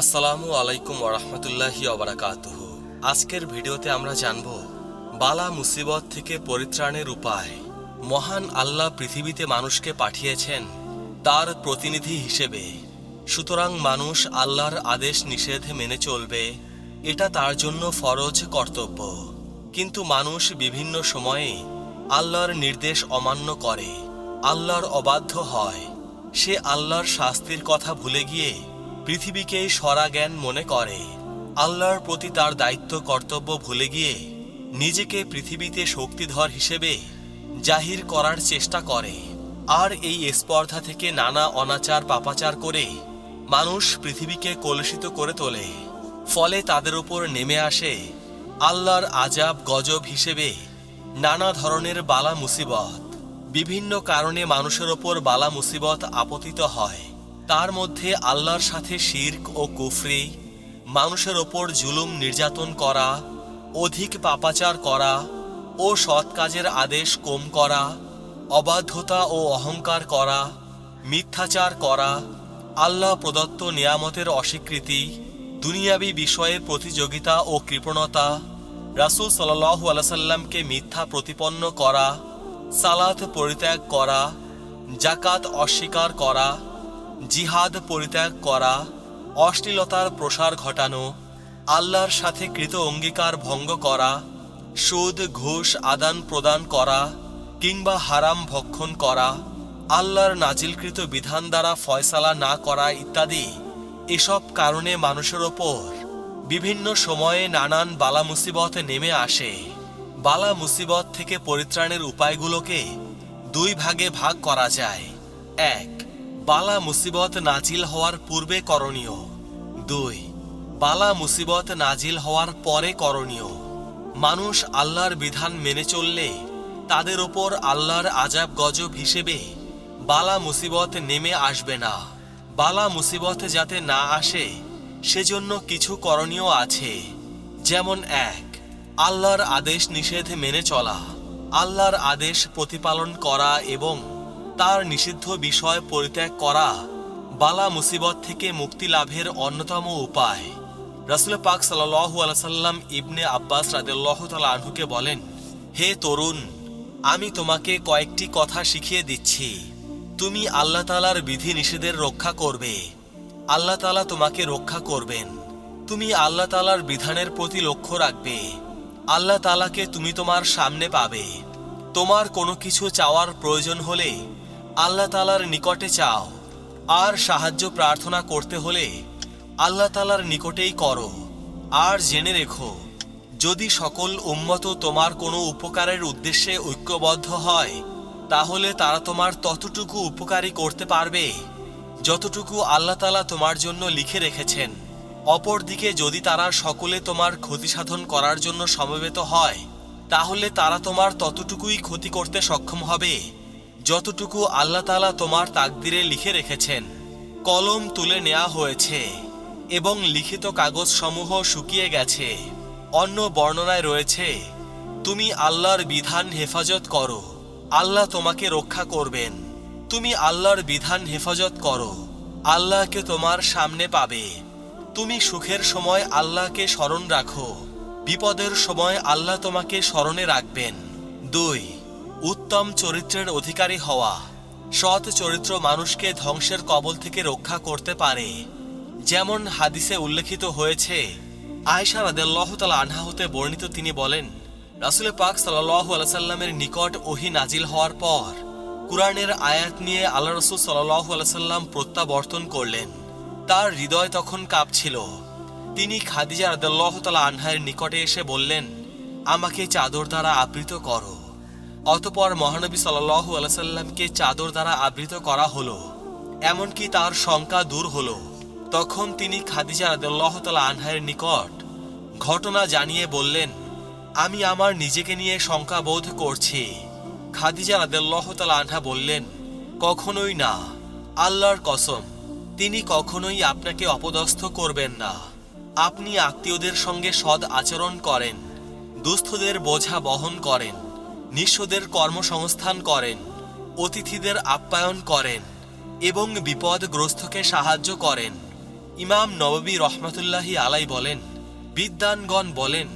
আসসালামু আলাইকুম ওরহমতুল্লাহি অবরাকাতুহ আজকের ভিডিওতে আমরা জানব বালা মুসিবত থেকে পরিত্রাণের উপায়। মহান আল্লাহ পৃথিবীতে মানুষকে পাঠিয়েছেন তার প্রতিনিধি হিসেবে। সুতরাং মানুষ আল্লাহর আদেশ নিষেধ মেনে চলবে, এটা তার জন্য ফরজ কর্তব্য। কিন্তু মানুষ বিভিন্ন সময়ে আল্লাহর নির্দেশ অমান্য করে, আল্লাহর অবাধ্য হয়। সে আল্লাহর শাস্তির কথা ভুলে গিয়ে পৃথিবীকেই সরাজ্ঞান মনে করে। আল্লাহর প্রতি তার দায়িত্ব, কর্তব্য ভুলে গিয়ে নিজেকে পৃথিবীতে শক্তিধর হিসেবে জাহির করার চেষ্টা করে। আর এই স্পর্ধা থেকে নানা অনাচার, পাপাচার করে মানুষ পৃথিবীকে কলুষিত করে তোলে। ফলে তাদের উপর নেমে আসে আল্লাহর আজাব গজব হিসেবে নানা ধরনের বালা মুসিবত বিভিন্ন কারণে মানুষের ওপর বালা মুসিবত আপতিত হয়। তার মধ্যে আল্লাহর সাথে শির্ক ও কুফরি, মানুষের ওপর জুলুম নির্যাতন করা, অধিক পাপাচার করা ও সৎ কাজের আদেশ কম করা, অবাধ্যতা ও অহংকার করা, মিথ্যাচার করা, আল্লাহ প্রদত্ত নিয়ামতের অস্বীকৃতি, দুনিয়াবি বিষয়ে প্রতিযোগিতা ও কৃপণতা, রাসূল সাল্লাল্লাহু আলাইসাল্লামকে মিথ্যা প্রতিপন্ন করা, সালাত পরিত্যাগ করা জাকাত অস্বীকার করা জিহাদ পরিত্যাগ করা, অশ্লীলতার প্রসার ঘটানো, আল্লাহর সাথে কৃত অঙ্গীকার ভঙ্গ করা, সুদ, ঘুষ, আদান প্রদান করা কিংবা হারাম ভক্ষণ করা, আল্লাহর নাজিলকৃত বিধান দ্বারা ফয়সালা না করা ইত্যাদি এসব কারণে মানুষের ওপর বিভিন্ন সময়ে নানান বালা মুসিবত নেমে আসে। বালা মুসিবত থেকে পরিত্রাণের উপায়গুলোকে দুই ভাগে ভাগ করা যায়। এক বালা মুসিবত নাজিল হওয়ার পূর্বে করণীয়। দুই, বালা মুসিবত নাজিল হওয়ার পরে করণীয়। মানুষ আল্লাহর বিধান মেনে চললে তাদের ওপর আল্লাহর আজাব গজব হিসেবে বালা মুসিবত নেমে আসবে না। বালা মুসিবত যাতে না আসে, সেজন্য কিছু করণীয় আছে। যেমন এক, আল্লাহর আদেশ নিষেধ মেনে চলা। আল্লাহর আদেশ প্রতিপালন করা এবং তার নিষিদ্ধ বিষয় পরিত্যাগ করা বালা মুসিবত থেকে মুক্তি লাভের অন্যতম উপায়। রাসুল পাক সাল্লাহ আলাইসাল্লাম ইবনে আব্বাস রাদেল্লাহ তালা বলেন, হে তরুণ, আমি তোমাকে কয়েকটি কথা শিখিয়ে দিচ্ছি। তুমি আল্লাহ তালার বিধি নিষেধের রক্ষা করবে। আল্লাহ তালা তোমাকে রক্ষা করবেন। তুমি আল্লাহ তালার বিধানের প্রতি লক্ষ্য রাখবে। আল্লাহ তালাকে তুমি তোমার সামনে পাবে। তোমার কোনো কিছু চাওয়ার প্রয়োজন হলে আল্লাহ তালার নিকটে চাও। আর সাহায্য প্রার্থনা করতে হলে আল্লাহ তালার নিকটেই করো। আর জেনে রেখো, যদি সকল উম্মত তোমার কোনো উপকারের উদ্দেশ্যে ঐক্যবদ্ধ হয়, তাহলে তারা তোমার ততটুকু উপকারী করতে পারবে, যতটুকু আল্লাহ তালা তোমার জন্য লিখে রেখেছেন। অপরদিকে যদি তারা সকলে তোমার ক্ষতি সাধন করার জন্য সমবেত হয়, তাহলে তারা তোমার ততটুকুই ক্ষতি করতে সক্ষম হবে। যতটুকু আল্লাহ তালা তোমার তাকদিরে লিখে রেখেছেন, কলম তুলে নেওয়া হয়েছে এবং লিখিত কাগজ সমূহ শুকিয়ে গেছে, অন্য বর্ণনায় রয়েছে, তুমি আল্লাহর বিধান হেফাজত করো, আল্লাহ তোমাকে রক্ষা করবেন। তুমি আল্লাহর বিধান হেফাজত করো, আল্লাহকে তোমার সামনে পাবে। তুমি সুখের সময় আল্লাহকে স্মরণ রাখো, বিপদের সময় আল্লাহ তোমাকে স্মরণে রাখবেন। দুই উত্তম চরিত্রের অধিকারী হওয়া, সৎ চরিত্র মানুষকে ধ্বংসের কবল থেকে রক্ষা করতে পারে। যেমন হাদিসে উল্লেখিত হয়েছে আয়সা রাদেল্লাহ তালা আনহা হতে বর্ণিত তিনি বলেন, রাসুল পাক সাল্লাহ আলাইসাল্লামের নিকট ওহি নাজিল হওয়ার পর কুরআনের আয়াত নিয়ে আল্লাহ রসুল সাল্লাহ আলাইসাল্লাম প্রত্যাবর্তন করলেন। তার হৃদয় তখন কাঁপছিল। তিনি খাদিজা রাদাল্লাহ তালা আনহায়ের নিকটে এসে বললেন, আমাকে চাদর দ্বারা আবৃত করো। অতপর মহানবী সাল্লাহ আলাইসাল্লামকে চাদর দ্বারা আবৃত করা হলো, এমনকি তার শঙ্কা দূর হলো। তখন তিনি খাদিজা রাদাল্লাহ তালা আনহায়ের নিকট ঘটনা জানিয়ে বললেন, আমি আমার নিজেকে নিয়ে শঙ্কা বোধ করছি। খাদিজা রাদাল্লাহ তালা আনহা বললেন, কখনোই না। আল্লাহর কসম, তিনি কখনোই আপনাকে অপদস্থ করবেন না। আপনি আত্মীয়দের সঙ্গে সদ আচরণ করেন, দুস্থদের বোঝা বহন করেন। নিঃস্বদের কর্মসংস্থান করেন, অতিথিদের আপ্যায়ন করেন এবং বিপদগ্রস্তকে সাহায্য করেন। ইমাম নববী রহমতুল্লাহি আলাই বলেন বিদ্যানগণ বলেন,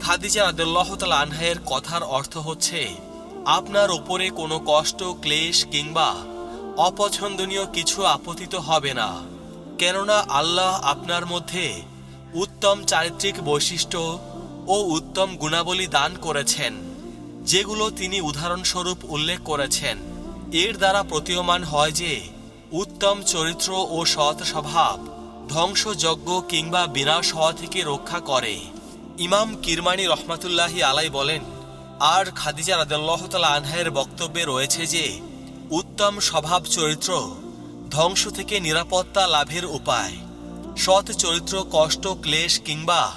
খাদিজা রাদিয়াল্লাহ তাআলা আনহায়ের কথার অর্থ হচ্ছে, আপনার ওপরে কোনো কষ্ট, ক্লেশ কিংবা অপছন্দনীয় কিছু আপতিত হবে না। কেননা আল্লাহ আপনার মধ্যে উত্তম চারিত্রিক বৈশিষ্ট্য ও উত্তম গুণাবলী দান করেছেন। যেগুলো তিনি উদাহরণস্বরূপ উল্লেখ করেছেন। এর দ্বারা প্রতীয়মান হয় যে, উত্তম চরিত্র ও সৎ স্বভাব ধ্বংসযজ্ঞ কিংবা বিনাশ হওয়া থেকে রক্ষা করে। ইমাম কিরমানি রহমাতুল্লাহি আলাই বলেন, আর খাদিজা রাদিয়াল্লাহু তাআলা আনহায়ের বক্তব্যে রয়েছে যে, উত্তম স্বভাব চরিত্র ধ্বংস থেকে নিরাপত্তা লাভের উপায়। সৎ চরিত্র কষ্ট, ক্লেশ কিংবা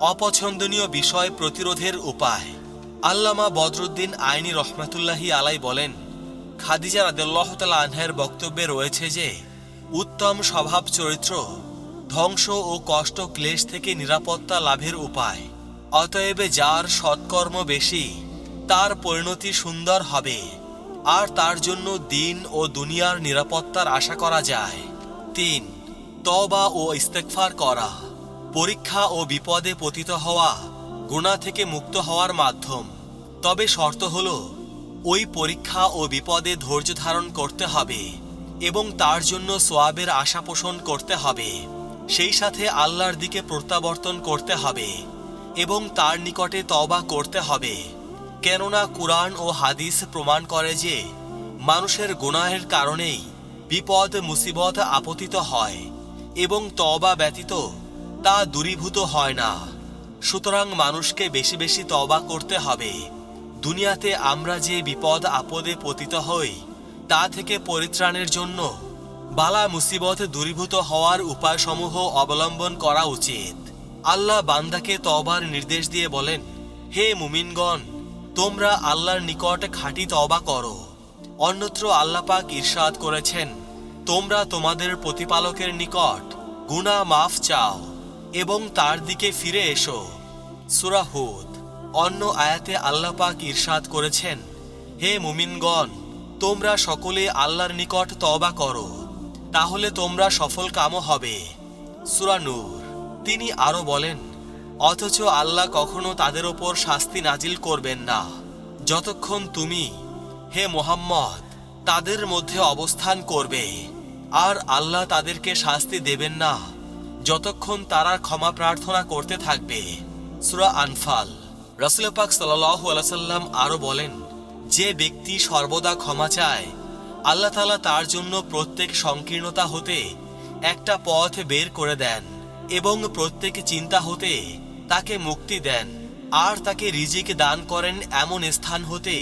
অপছন্দনীয় বিষয় প্রতিরোধের উপায়। আল্লামা বদরুদ্দিন আইনি রহমাতুল্লাহি আলাই বলেন, খাদিজা রাদিয়াল্লাহু তাআলা আনহায়ের বক্তব্যে রয়েছে যে, উত্তম স্বভাব চরিত্র, ধ্বংস ও কষ্ট ক্লেশ থেকে নিরাপত্তা লাভের উপায়। অতএব যার সৎকর্ম বেশি, তার পরিণতি সুন্দর হবে। আর তার জন্য দিন ও দুনিয়ার নিরাপত্তার আশা করা যায়। তিন তবা ও ইস্তেকফার করা। পরীক্ষা ও বিপদে পতিত হওয়া গুণা থেকে মুক্ত হওয়ার মাধ্যম। তবে শর্ত হল, ওই পরীক্ষা ও বিপদে ধৈর্য ধারণ করতে হবে এবং তার জন্য সোয়াবের আশা পোষণ করতে হবে। সেই সাথে আল্লাহর দিকে প্রত্যাবর্তন করতে হবে এবং তার নিকটে তবা করতে হবে। কেননা কুরআন ও হাদিস প্রমাণ করে যে, মানুষের গুনাহের কারণেই বিপদ, মুসিবত আপতিত হয় এবং তবা ব্যতীত তা দূরীভূত হয় না। সুতরাং মানুষকে বেশি বেশি তবা করতে হবে। দুনিয়াতে আমরা যে বিপদ আপদে পতিত হই, তা থেকে পরিত্রাণের জন্য বালা মুসিবত দূরীভূত হওয়ার উপায়সমূহ অবলম্বন করা উচিত। আল্লাহ বান্দাকে তবার নির্দেশ দিয়ে বলেন, হে মুমিনগণ, তোমরা আল্লাহর নিকট খাঁটি তবা করো। অন্যত্র আল্লাপাক ঈর্ষাদ করেছেন, তোমরা তোমাদের প্রতিপালকের নিকট গুনাহ মাফ চাও এবং তার দিকে ফিরে এসো। সূরা হুদ। অন্য আয়াতে আল্লাপাক ঈর্ষাদ করেছেন, হে মুমিনগণ, তোমরা সকলে আল্লাহর নিকট তবা করো, তাহলে তোমরা সফল কামও হবে। সূরা নূর। তিনি আরও বলেন, অথচ আল্লাহ কখনো তাদের ওপর শাস্তি নাজিল করবেন না। যতক্ষণ তুমি, হে মোহাম্মদ, তাদের মধ্যে অবস্থান করবে, আর আল্লাহ তাদেরকে শাস্তি দেবেন না, যতক্ষণ তারা ক্ষমা প্রার্থনা করতে থাকবে। সুরা আনফাল। রসুল পাক সাল্লাল্লাহু আলাইহি সাল্লাম আরও বলেন, যে ব্যক্তি সর্বদা ক্ষমা চায়, আল্লাহ তাআলা তার জন্য প্রত্যেক সংকীর্ণতা হতে একটা পথ বের করে দেন এবং প্রত্যেক চিন্তা হতে তাকে মুক্তি দেন, আর তাকে রিজিক দান করেন এমন স্থান হতে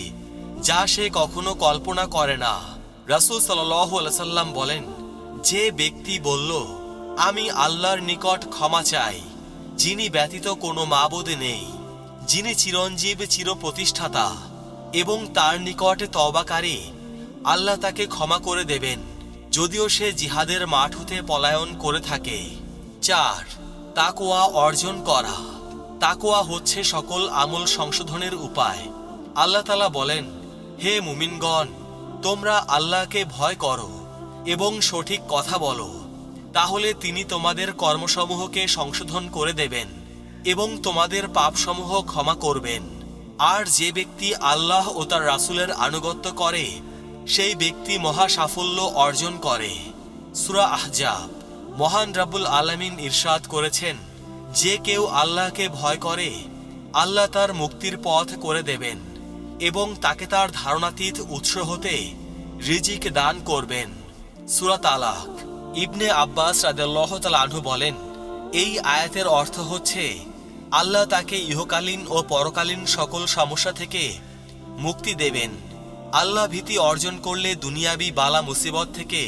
যা সে কখনো কল্পনা করে না। রাসূল সাল্লাম বলেন, যে ব্যক্তি বলল, আমি আল্লাহর নিকট ক্ষমা চাই, যিনি ব্যতীত কোনো মাবুদ নেই যিনি চিরঞ্জীব, চিরপ্রতিষ্ঠাতা এবং তার নিকটে তবাকারী আল্লাহ তাকে ক্ষমা করে দেবেন। যদিও সে জিহাদের মাঠ হতে পলায়ন করে থাকে। চার তাকোয়া অর্জন করা। তাকোয়া হচ্ছে সকল আমল সংশোধনের উপায়। আল্লাহ তালা বলেন, হে মুমিনগণ, তোমরা আল্লাহকে ভয় করো এবং সঠিক কথা বলো। তাহলে তিনি তোমাদের কর্মসমূহকে সংশোধন করে দেবেন। এবং তোমাদের পাপসমূহ ক্ষমা করবেন। আর যে ব্যক্তি আল্লাহ ও তার রাসূলের আনুগত্য করে, সেই ব্যক্তি মহা সাফল্য অর্জন করে। সুরা আহজাব, মহান রাবুল আলামিন ইরশাদ করেছেন, যে কেউ আল্লাহকে ভয় করে, আল্লাহ তার মুক্তির পথ করে দেবেন এবং তাকে তার ধারণাতীত উৎস হতে রিজিক দান করবেন। সুরা তালাক, ইবনে আব্বাস রাদিয়াল্লাহ তাআলা আনহু বলেন, এই আয়াতের অর্থ হচ্ছে আল্লাহ তাকে ইহকালীন ও পরকালীন সকল সমস্যা থেকে মুক্তি দেবেন। আল্লাহ ভীতি অর্জন করলে দুনিয়াবি বালা মুসিবত থেকে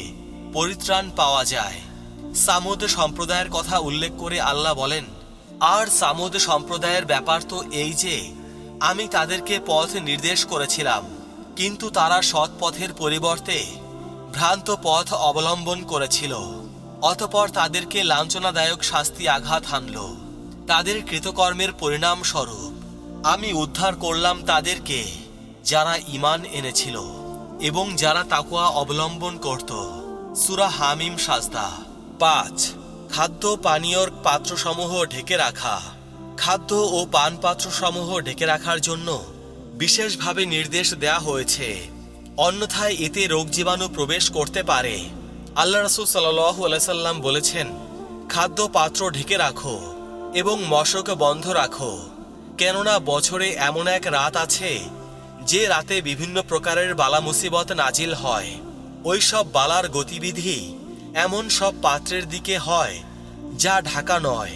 পরিত্রাণ পাওয়া যায়। সামুদ সম্প্রদায়ের কথা উল্লেখ করে আল্লাহ বলেন, আর সামুদ সম্প্রদায়ের ব্যাপার তো এই যে, আমি তাদেরকে পথ নির্দেশ করেছিলাম, কিন্তু তারা সৎ পথের পরিবর্তে ভ্রান্ত পথ অবলম্বন করেছিল। অতপর তাদেরকে লাঞ্ছনাদায়ক শাস্তি আঘাত হানল। তাদের কৃতকর্মের পরিণাম স্বরূপ আমি উদ্ধার করলাম তাদেরকে যারা ঈমান এনেছিল এবং যারা তাকুয়া অবলম্বন করত। সুরা হামিম সাজদা পাঁচ। খাদ্য পানীয়র পাত্রসমূহ ঢেকে রাখা। খাদ্য ও পান পাত্রসমূহ ঢেকে রাখার জন্য বিশেষভাবে নির্দেশ দেয়া হয়েছে। অন্যথায় এতে রোগ জীবাণু প্রবেশ করতে পারে। আল্লাহ রসুল সাল্লাহ আলাইসাল্লাম বলেছেন, খাদ্য পাত্র ঢেকে রাখো। এবং মশক বন্ধ রাখো। কেননা বছরে এমন এক রাত আছে, যে রাতে বিভিন্ন প্রকারের বালা মুসিবত নাজিল হয়। ওই সব বালার গতিবিধি এমন সব পাত্রের দিকে হয়, যা ঢাকা নয়,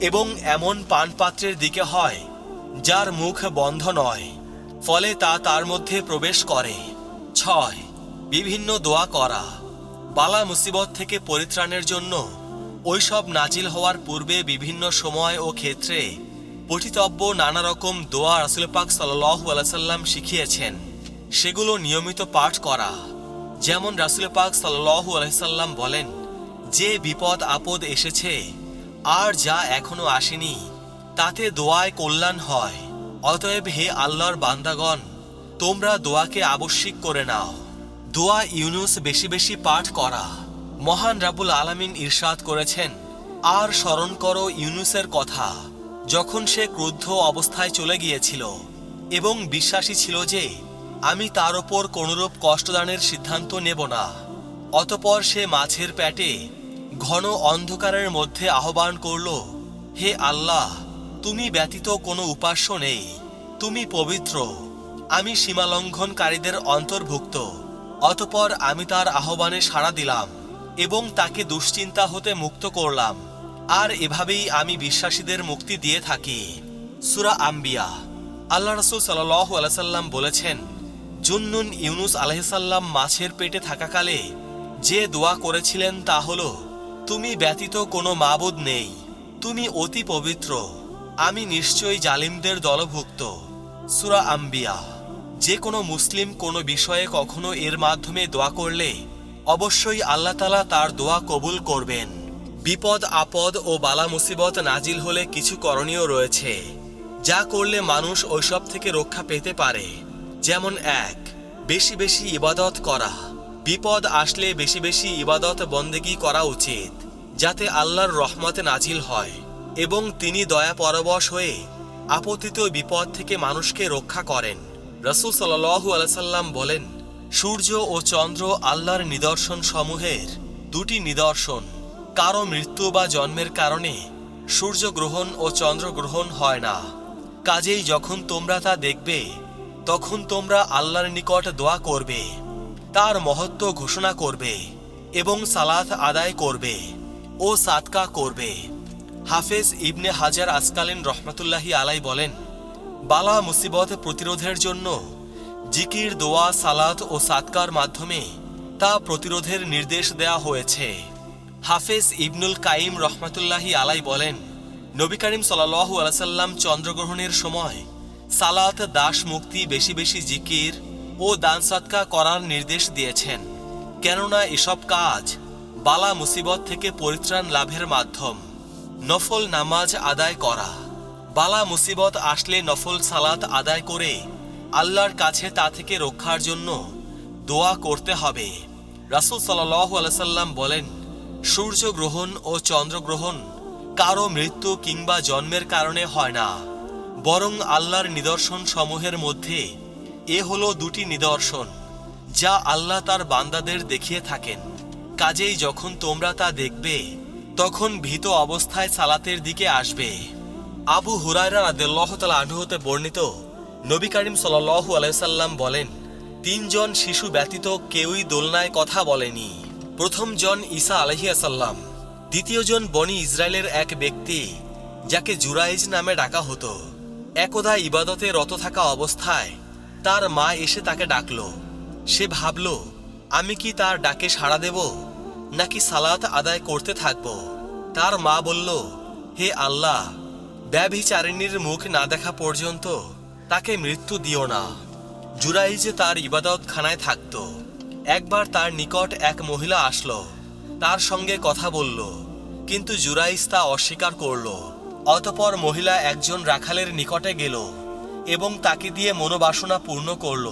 এবং এমন পানপাত্রের দিকে হয়, যার মুখ বন্ধ নয়, ফলে তা তার মধ্যে প্রবেশ করে। ছয়, বিভিন্ন দোয়া করা। বালা মুসিবত থেকে পরিত্রাণের জন্য ওইসব নাজিল হওয়ার পূর্বে বিভিন্ন সময় ও ক্ষেত্রে পঠিতব্য নানা রকম দোয়া রাসুল পাক সাল্লাহু আলাইসাল্লাম শিখিয়েছেন। সেগুলো নিয়মিত পাঠ করা। যেমন রাসুল পাক সাল্লাহু আলাইসাল্লাম বলেন, যে বিপদ আপদ এসেছে, আর যা এখনও আসেনি, তাতে দোয়ায় কল্যাণ হয়। অতএব হে আল্লাহর বান্দাগণ, তোমরা দোয়াকে আবশ্যিক করে নাও। দোয়া ইউনুস বেশি বেশি পাঠ করা। মহান রাবুল আলামিন ইরশাদ করেছেন, আর স্মরণ করো ইউনুসের কথা। যখন সে ক্রুদ্ধ অবস্থায় চলে গিয়েছিল এবং বিশ্বাসী ছিল যে, আমি তার ওপর কোনরূপ কষ্টদানের সিদ্ধান্ত নেব না, অতপর সে মাছের প্যাটে ঘন অন্ধকারের মধ্যে আহ্বান করল, হে আল্লাহ, তুমি ব্যতীত কোনো উপাস্য নেই। তুমি পবিত্র। আমি সীমালঙ্ঘনকারীদের অন্তর্ভুক্ত। অতপর আমি তার আহ্বানে সাড়া দিলাম। এবং তাকে দুশ্চিন্তা হতে মুক্ত করলাম। আর এভাবেই আমি বিশ্বাসীদের মুক্তি দিয়ে থাকি। সুরা আম্বিয়া। আল্লাহ রসুল সাল্লাহ আলাইসাল্লাম বলেছেন, জুন্নুন ইউনুস আলহিসাল্লাম মাছের পেটে থাকাকালে যে দোয়া করেছিলেন তা হল, তুমি ব্যতীত কোনো মাবুদ নেই, তুমি অতি পবিত্র, আমি নিশ্চয়ই জালিমদের দলভুক্ত। সুরা আম্বিয়া। যে কোনো মুসলিম কোনো বিষয়ে কখনো এর মাধ্যমে দোয়া করলে অবশ্যই আল্লাহ তালা তার দোয়া কবুল করবেন। বিপদ, আপদ ও বালা মুসিবত নাজিল হলে কিছু করণীয় রয়েছে। যা করলে মানুষ ওইসব থেকে রক্ষা পেতে পারে। যেমন এক, বেশি বেশি ইবাদত করা। বিপদ আসলে বেশি বেশি ইবাদত বন্দেগি করা উচিত, যাতে আল্লাহর রহমতে নাজিল হয় এবং তিনি দয়া পরবশ হয়ে আপতিত বিপদ থেকে মানুষকে রক্ষা করেন। রসুল সাল্লু আলাইসাল্লাম বলেন সূর্য ও চন্দ্র আল্লাহর নিদর্শন সমূহের দুটি নিদর্শন, কারও মৃত্যু বা জন্মের কারণে সূর্যগ্রহণ ও চন্দ্রগ্রহণ হয় না। কাজেই যখন তোমরা তা দেখবে, তখন তোমরা আল্লাহর নিকট দোয়া করবে, তার মহত্ব ঘোষণা করবে এবং সালাত আদায় করবে ও সাতকা করবে। হাফেজ ইবনে হাজার আসকালীন রহমতুল্লাহি আলাই বলেন, বালা মুসিবত প্রতিরোধের জন্য জিকির, দোয়া, সালাত ও সাতকার মাধ্যমে তা প্রতিরোধের নির্দেশ দেয়া হয়েছে। হাফেজ ইবনুল কাইম রহমতুল্লাহি আলাই বলেন, নবী করিম সাল্লাহু আলাইসাল্লাম চন্দ্রগ্রহণের সময় সালাত, দাস মুক্তি, বেশি বেশি জিকির ও দান সৎকা করার নির্দেশ দিয়েছেন। কেননা এসব কাজ বালা মুসিবত থেকে পরিত্রাণ লাভের মাধ্যম। নফল নামাজ আদায় করা। বালা মুসিবত আসলে নফল সালাত আদায় করে আল্লাহর কাছে তা থেকে রক্ষার জন্য দোয়া করতে হবে। রাসুল সাল্লাহ আলাইসাল্লাম বলেন সূর্যগ্রহণ ও চন্দ্রগ্রহণ কারও মৃত্যু কিংবা জন্মের কারণে হয় না, বরং আল্লাহর নিদর্শন সমূহের মধ্যে এ হলো দুটি নিদর্শন, যা আল্লাহ তার বান্দাদের দেখিয়ে থাকেন। কাজেই যখন তোমরা তা দেখবে, তখন ভীত অবস্থায় সালাতের দিকে আসবে। আবু হুরায়রা রাদিয়াল্লাহু তাআলা আনহু হতে বর্ণিত নবী করিম সাল্লাল্লাহু আলাইহি সাল্লাম বলেন, তিনজন শিশু ব্যতীত কেউই দোলনায় কথা বলেনি। প্রথম জন ঈসা আলহিয়াসাল্লাম দ্বিতীয় জন বনি ইসরায়েলের এক ব্যক্তি, যাকে জুরাইজ নামে ডাকা হতো। একদা ইবাদতে রত থাকা অবস্থায় তার মা এসে তাকে ডাকল। সে ভাবল, আমি কি তার ডাকে সাড়া দেব, নাকি সালাত আদায় করতে থাকব? তার মা বলল, হে আল্লাহ, ব্যভিচারিণীর মুখ না দেখা পর্যন্ত তাকে মৃত্যু দিও না। জুরাইজ তার ইবাদতখানায় থাকত। একবার তার নিকট এক মহিলা আসলো, তার সঙ্গে কথা বলল, কিন্তু জুরাইজ তা অস্বীকার করল। অতপর মহিলা একজন রাখালের নিকটে গেল এবং তাকে দিয়ে মনোবাসনা পূর্ণ করল।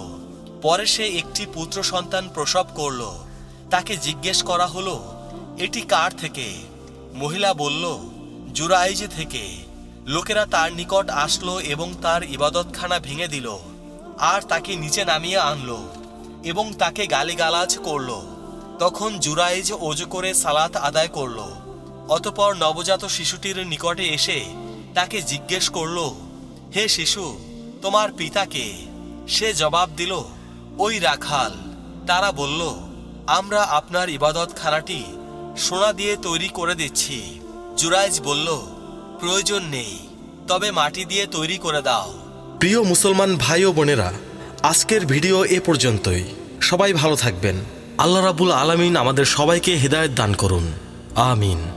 পরে সে একটি পুত্র সন্তান প্রসব করল। তাকে জিজ্ঞেস করা হলো, এটি কার থেকে? মহিলা বলল, জুরাইজে থেকে। লোকেরা তার নিকট আসলো এবং তার ইবাদতখানা ভেঙে দিল, আর তাকে নিচে নামিয়ে আনলো এবং তাকে গালিগালাজ করল। তখন জুরাইজ অজু করে সালাত আদায় করল, অতপর নবজাত শিশুটির নিকটে এসে তাকে জিজ্ঞেস করল, হে শিশু, তোমার পিতাকে সে জবাব দিল, ওই রাখাল। তারা বলল, আমরা আপনার ইবাদত খানাটি সোনা দিয়ে তৈরি করে দিচ্ছি। জুরাইজ বলল প্রয়োজন নেই। তবে মাটি দিয়ে তৈরি করে দাও। প্রিয় মুসলমান ভাই ও বোনেরা, আজকের ভিডিও এ পর্যন্তই। সবাই ভালো থাকবেন। আল্লাহ রাবুল আলমিন আমাদের সবাইকে হৃদায়ত দান করুন। আমিন।